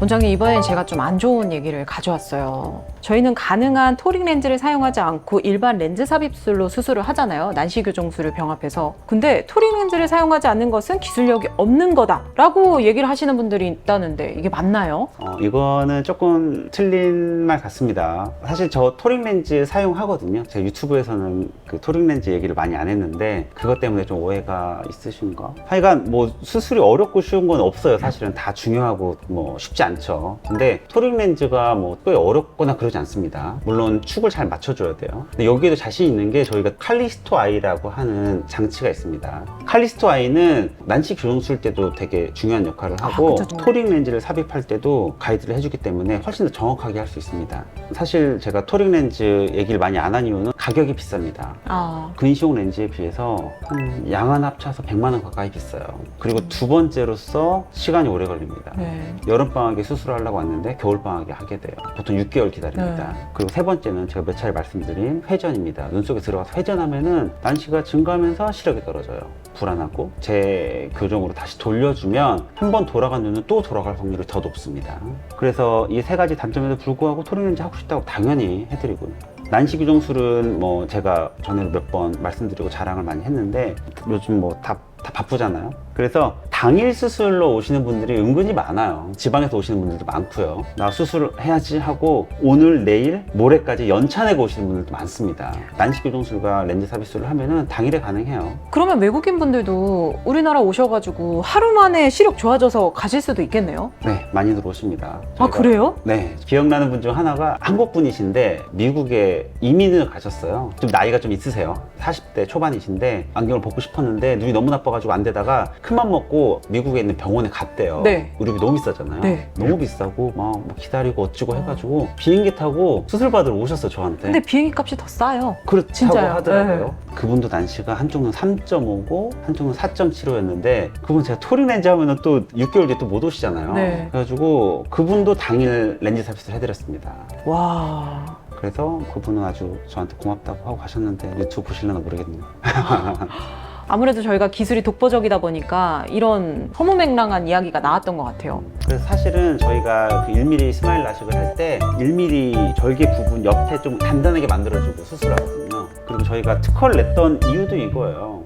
원장님 이번엔 제가 좀 안 좋은 얘기를 가져왔어요. 저희는 가능한 토릭 렌즈를 사용하지 않고 일반 렌즈 삽입술로 수술을 하잖아요. 난시 교정술을 병합해서. 근데 토릭 렌즈를 사용하지 않는 것은 기술력이 없는 거다 라고 얘기를 하시는 분들이 있다는데 이게 맞나요? 어, 이거는 조금 틀린 말 같습니다. 사실 저 토릭 렌즈 사용하거든요. 제 유튜브에서는 그 토릭 렌즈 얘기를 많이 안 했는데 그것 때문에 좀 오해가 있으신가? 하여간 뭐 수술이 어렵고 쉬운 건 없어요. 사실은 다 중요하고 뭐 쉽지 않죠. 근데 토릭 렌즈가 뭐 꽤 어렵거나 그러지 않습니다. 물론 축을 잘 맞춰줘야 돼요. 근데 여기에도 자신 있는 게 저희가 칼리스토 아이라고 하는 장치가 있습니다. 칼리스토 아이는 난시 교정술 때도 되게 중요한 역할을 아, 하고 그쵸. 토릭 렌즈를 삽입할 때도 가이드를 해주기 때문에 훨씬 더 정확하게 할 수 있습니다. 사실 제가 토릭 렌즈 얘기를 많이 안 한 이유는 가격이 비쌉니다. 아, 근시용 렌즈에 비해서 한 양안 합쳐서 100만 원 가까이 비싸요. 그리고 두 번째로서 시간이 오래 걸립니다. 네. 여름 방학에 수술을 하려고 왔는데 겨울 방학에 하게 돼요. 보통 6개월 기다립니다. 네. 그리고 세 번째는 제가 몇 차례 말씀드린 회전입니다. 눈 속에 들어가서 회전하면은 난시가 증가하면서 시력이 떨어져요. 불안하고 제 교정으로 다시 돌려주면 한 번 돌아간 눈은 또 돌아갈 확률이 더 높습니다. 그래서 이 세 가지 단점에도 불구하고 토링 렌즈 하고 싶다고 당연히 해드리고요. 난시 교정술은 뭐 제가 전에 몇번 말씀드리고 자랑을 많이 했는데 요즘 뭐 다 다 바쁘잖아요. 그래서 당일 수술로 오시는 분들이 은근히 많아요. 지방에서 오시는 분들도 많고요. 나 수술해야지 하고 오늘, 내일, 모레까지 연차 내고 오시는 분들도 많습니다. 난시 교정술과 렌즈 삽입술을 하면은 당일에 가능해요. 그러면 외국인 분들도 우리나라 오셔가지고 하루 만에 시력 좋아져서 가실 수도 있겠네요. 네, 많이들 오십니다. 아 그래요? 네, 기억나는 분 중 하나가 한국 분이신데 미국에 이민을 가셨어요. 좀 나이가 좀 있으세요. 40대 초반이신데 안경을 벗고 싶었는데 눈이 너무 나빠가지고 안 되다가 큰맘 먹고 미국에 있는 병원에 갔대요. 네. 의료비 너무 비싸잖아요. 네. 너무 비싸고 막뭐 기다리고 어찌고 해가지고 비행기 타고 수술 받으러 오셨어 저한테. 근데 비행기 값이 더 싸요. 그렇다고 진짜요? 하더라고요. 그분도 난시가 한쪽은 3.5고 한쪽은 4.75였는데 그분 제가 토링 렌즈 하면은 또 6개월 뒤에 또 못 오시잖아요. 네. 그래가지고 그분도 당일 렌즈 삽입을 해드렸습니다. 와. 그래서 그분은 아주 저한테 고맙다고 하고 가셨는데 유튜브 보실려나 모르겠네요. 아무래도 저희가 기술이 독보적이다 보니까 이런 허무맹랑한 이야기가 나왔던 것 같아요. 그래서 사실은 저희가 그 1mm 스마일 라식을 할 때 1mm 절개 부분 옆에 좀 단단하게 만들어주고 수술하거든요. 그리고 저희가 특허를 냈던 이유도 이거예요.